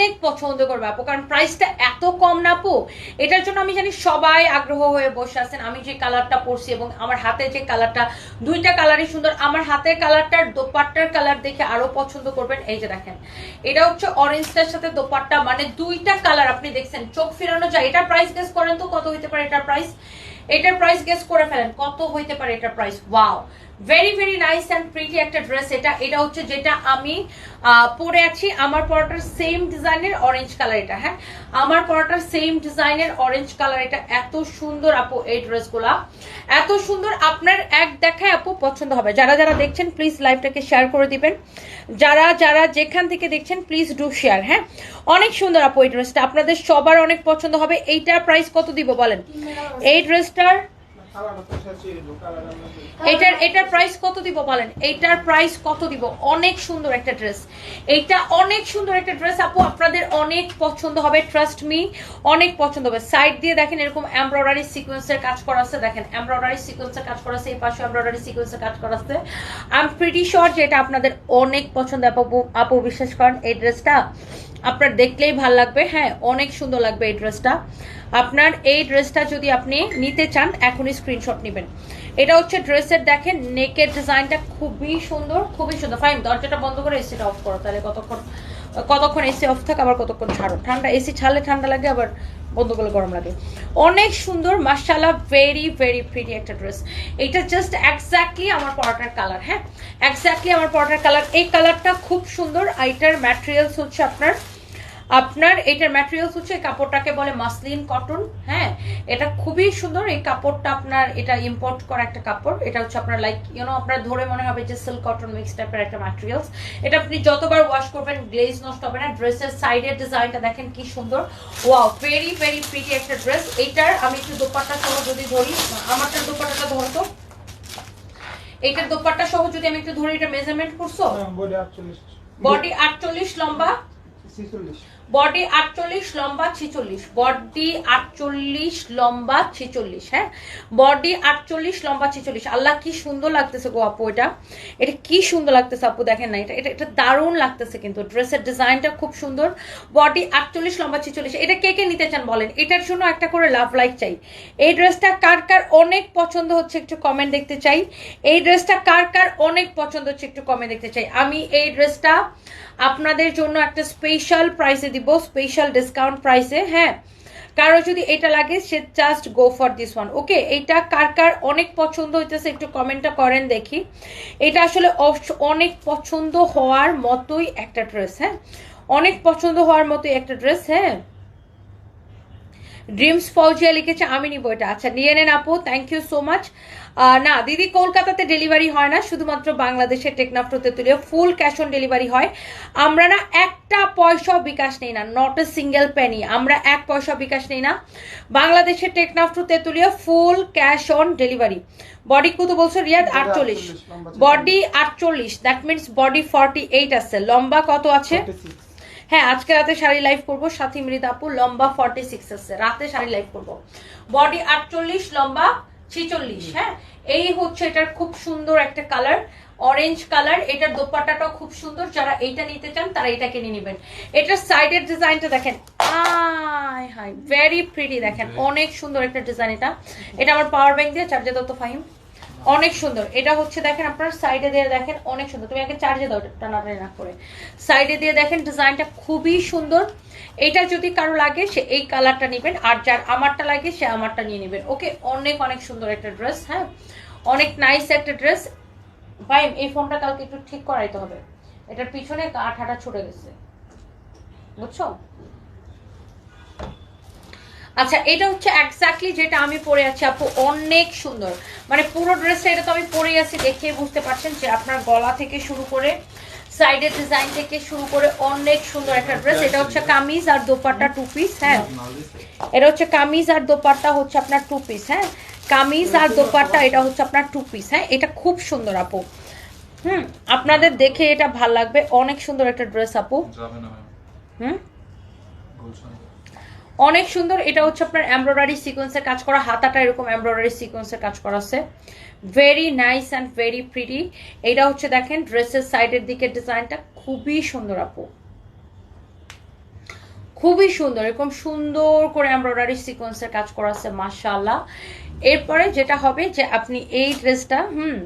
অনেক পছন্দ করবে আপু, কারণ প্রাইসটা এত কম না আপু। এটার জন্য আমি জানি সবাই আগ্রহ হয়ে বসে আছেন। আমি যে কালারটা পরছি এবং আমার হাতে যে কালারটা দুইটা কালারই সুন্দর। আমার হাতের কালারটার দোপাট্টার কালার দেখে আরও পছন্দ করবেন। এই যে দেখেন, এটা হচ্ছে অরেঞ্জটার সাথে দোপাট্টা মানে দুইটা কালার আপনি দেখছেন। চোখ ফিরানো যায়। এটার প্রাইস গেস করেন তো কত হইতে পারে এটার প্রাইস এটার প্রাইস গেস করে ফেলেন। কত হইতে পারে এটার price wow very very nice and pretty একটা ড্রেস এটা। এটা হচ্ছে যেটা আমি পরে আছি। আমার পরাটার সেম ডিজাইনের অরেঞ্জ কালার এটা হ্যাঁ? আমার পরাটার সেম ডিজাইনের অরেঞ্জ কালার এটা। এত সুন্দর আপু এই ড্রেসগুলা এত সুন্দর আপনার এক দেখায় আপু পছন্দ হবে। যারা যারা দেখছেন প্লিজ লাইভটাকে শেয়ার করে দিবেন। যারা যারা যেখান থেকে দেখছেন প্লিজ ডু শেয়ার হ্যাঁ? অনেক সুন্দর আপু এই ড্রেসটা আপনাদের সবার অনেক পছন্দ হবে। এইটার প্রাইস কত দিব বলেন? এই ড্রেসটার এটার এটার প্রাইস কত দিব বলেন? এইটার প্রাইস কত দিব? অনেক সুন্দর একটা ড্রেস এইটা অনেক সুন্দর একটা ড্রেস আপু, আপনাদের অনেক পছন্দ হবে ট্রাস্ট মি অনেক পছন্দ হবে। সাইড দিয়ে দেখেন এরকম এমব্রয়ডারি সিকোয়েন্সের কাজ করা আছে। দেখেন এমব্রয়ডারি সিকোয়েন্সের কাজ করা আছে, এই পাশে এমব্রয়ডারি সিকোয়েন্সের কাজ করা আছে। আই এম প্রিটি শিওর যে এটা আপনাদের অনেক পছন্দ আপু। আপু, বিশ্বাস করেন, এই ড্রেসটা আপনার দেখলেই ভালো লাগবে। হ্যাঁ অনেক সুন্দর লাগবে এই ড্রেসটা। আপনার এই ড্রেসটা যদি আপনি নিতে চান, এখনই স্ক্রিনশট নেবেন। এটা হচ্ছে ড্রেসের, দেখেন নেকের ডিজাইনটা খুবই সুন্দর খুবই সুন্দর। ফাইন দরজাটা বন্ধ করে এসিটা অফ করো, তাহলে কতক্ষণ কতক্ষণ এসি অফ থাকে, আবার কতক্ষণ ছাড়ো। ঠান্ডা এসি ছাড়লে ঠান্ডা লাগে, আবার বন্ধ করলে গরম লাগে। অনেক সুন্দর মার্শাল্লাহ ভেরি ভেরি প্রিটি একটা ড্রেস এটা জাস্ট এক্স্যাক্টলি আমার পরাটার কালার হ্যাঁ? এক্স্যাক্টলি আমার পরাটার কালার এই কালারটা খুব সুন্দর। আর এটার ম্যাটেরিয়ালস হচ্ছে আপনার আপনার এটার ম্যাটেরিয়ালস হচ্ছে কাপড়টাকে বলে মাসলিন কটন হ্যাঁ? এটা খুবই সুন্দর এই কাপড়টা আপনার এটা ইম্পোর্ট করা একটা কাপড়। এটা হচ্ছে আপনার লাইক ইউনো আপনার ধরে মনে হবে যে সিল্ক কটন মিক্স টাইপের একটা ম্যাটেরিয়ালস এটা আপনি যতবার ওয়াশ করবেন গ্লেজ নষ্ট হবে না। ড্রেসের সাইডের ডিজাইনটা দেখেন কি সুন্দর। ওয়াও ভেরি ভেরি প্রিটি একটা ড্রেস এইটার আমি একটু দোপাট্টা সহ যদি ধরি আমারটার দোপাট্টাটা ধরতো এইটার দোপাট্টা সহ যদি আমি একটু ধরি এটা মেজারমেন্ট করছ? বডি আটচল্লিশ। বডি আটচল্লিশ লম্বা? ছিচল্লিশ। বডি আটচল্লিশ, লম্বা ছিচল্লিশ। বডি আটচল্লিশ, লম্বা ছিচল্লিশ হ্যাঁ? বডি আটচল্লিশ, লম্বা ছিচল্লিশ। আল্লাহ কি সুন্দর লাগতেছে গো আপু এটা। এটা কি সুন্দর লাগতেছে আপু দেখেন না, এটা এটা এটা দারুণ লাগতেছে কিন্তু। ড্রেসের ডিজাইনটা খুব সুন্দর। বডি আটচল্লিশ, লম্বা ছিচল্লিশ। এটা কে কে নিতে চান বলেন? এটার জন্য একটা করে লাভ লাইক চাই। এই ড্রেসটা কার কার অনেক পছন্দ হচ্ছে একটু কমেন্ট দেখতে চাই। এই ড্রেসটা কার কার অনেক পছন্দ হচ্ছে একটু কমেন্ট দেখতে চাই। আমি এই ড্রেসটা আপনাদের জন্য একটা স্পেশাল প্রাইসে দিব স্পেশাল ডিসকাউন্ট প্রাইসে হ্যাঁ? কারও যদি এটা লাগে, সে just go for this one okay এটা কার কার অনেক পছন্দ হইতেছে, একটু কমেন্টটা করেন দেখি। এটা আসলে অনেক পছন্দ হওয়ার মতোই একটা ড্রেস হ্যাঁ? অনেক পছন্দ হওয়ার মতোই একটা ড্রেস হ্যাঁ? ড্রিমস ফৌজিয়া লিখেছে আমি নিব এটা। আচ্ছা নিয়ে নেন আপু থ্যাংক ইউ সো মাচ না দিদি কলকাতাতে ডেলিভারি হয় না শুধুমাত্র বাংলাদেশের Teknaf Tetulia full cash on delivery হয়। আমরা না একটা পয়সা বিকাশ নেই না নট এ সিঙ্গেল পেনি আমরা এক পয়সা বিকাশ নেই না। বাংলাদেশের Teknaf to Tetulia full cash on delivery body কত বলছো রিয়াদ? আটচল্লিশ। বডি আটচল্লিশ that means body forty eight আছে। লম্বা কত আছে? হ্যাঁ আজকে রাতে শাড়ি লাইভ করব সাথী মৃত আপু লম্বা ফর্টি সিক্স আছে। রাতে শাড়ি লাইভ করব। বডি আটচল্লিশ লম্বা ছিচল্লিশ হ্যাঁ? এই হচ্ছে এটার খুব সুন্দর একটা কালার অরেঞ্জ কালার এটার দোপাট্টাটাও খুব সুন্দর। যারা এইটা নিতে চান তারা এটা কিনে নেবেন। এটার সাইডের ডিজাইনটা দেখেন। আয় হাই ভেরি প্রিটি দেখেন। অনেক সুন্দর একটা ডিজাইন এটা। এটা আমার পাওয়ার ব্যাংক দিয়ে চার্জে দত্ত ফাহিম। অনেক সুন্দর। এটা হচ্ছে দেখেন আপনার সাইডে দিয়ে দেখেন অনেক সুন্দর। তুমি আগে চার্জে দাও টানাটানি না করে। সাইডে দিয়ে দেখেন ডিজাইনটা খুবই সুন্দর। এটা যদি কারও লাগে, সে এই কালারটা নেবেন। আর যার আমারটা লাগে, সে আমারটা নিয়ে নেবেন। ওকে, অনেক অনেক সুন্দর একটা ড্রেস হ্যাঁ? অনেক নাইস একটা ড্রেস ভাই, এই ফোনটা কালকে একটু ঠিক করাইতে হবে। এটার পিছনে আঠাটা ছুটে গেছে। বুঝছ? আচ্ছা এটা হচ্ছে এক্স্যাক্টলি যেটা আমি পরে আছি আপু অনেক সুন্দর। মানে পুরো ড্রেসটা এটা তো আমি পরে আছি দেখে বুঝতে পারছেন যে আপনার গলা থেকে শুরু করে সাইডের ডিজাইন থেকে শুরু করে অনেক সুন্দর একটা ড্রেস এটা হচ্ছে কামিজ আর দোপাট্টা টু পিস হ্যাঁ? এটা হচ্ছে কামিজ আর দোপাট্টা হচ্ছে আপনার টু পিস হ্যাঁ? কামিজ আর দোপাট্টা এটা হচ্ছে আপনার টু পিস হ্যাঁ? এটা খুব সুন্দর আপু। হুম আপনাদের দেখে এটা ভালো লাগবে। অনেক সুন্দর একটা ড্রেস আপু। হুম? অনেক সুন্দর, এটা হচ্ছে আপনার এমব্রয়ডারি সিকোয়েন্সের কাজ করা, হাতাটা এরকম এমব্রয়ডারি সিকোয়েন্সের কাজ করা আছে। Very nice and very pretty এটা হচ্ছে দেখেন ড্রেসের সাইডের দিকের ডিজাইনটা খুবই সুন্দর আপু। খুবই সুন্দর, এরকম সুন্দর করে এমব্রয়ডারি সিকোয়েন্সের কাজ করা আছে, মাশাআল্লাহ। এরপরে যেটা হবে যে আপনি এই ড্রেসটা হুম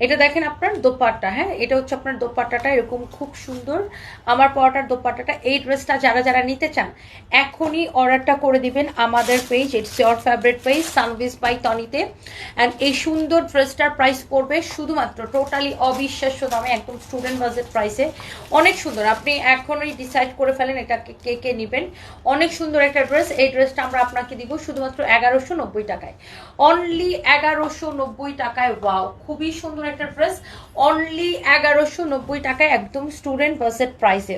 এটা দেখেন আপনার দোপাট্টা হ্যাঁ? এটা হচ্ছে আপনার দোপাট্টাটা, এরকম খুব সুন্দর। আমার পরাটার দোপাট্টাটা, এই ড্রেসটা যারা যারা নিতে চান, এখনই অর্ডারটা করে দিবেন আমাদের page. It's your favourite page Sanvees by টনিতে অ্যান্ড এই সুন্দর ড্রেসটার প্রাইস পড়বে শুধুমাত্র টোটালি অবিশ্বাস্য দামে, একদম স্টুডেন্ট বাজেট প্রাইসে অনেক সুন্দর, আপনি এখনই ডিসাইড করে ফেলেন এটাকে কে কে নেবেন। অনেক সুন্দর একটা ড্রেস, এই ড্রেসটা আমরা আপনাকে দিব শুধুমাত্র এগারোশো নব্বই টাকায়। অনলি এগারোশো নব্বই টাকায় ওয়াও খুবই সুন্দর একটা ড্রেস অনলি এগারোশো নব্বই টাকায় একদম স্টুডেন্ট বাজেট প্রাইসে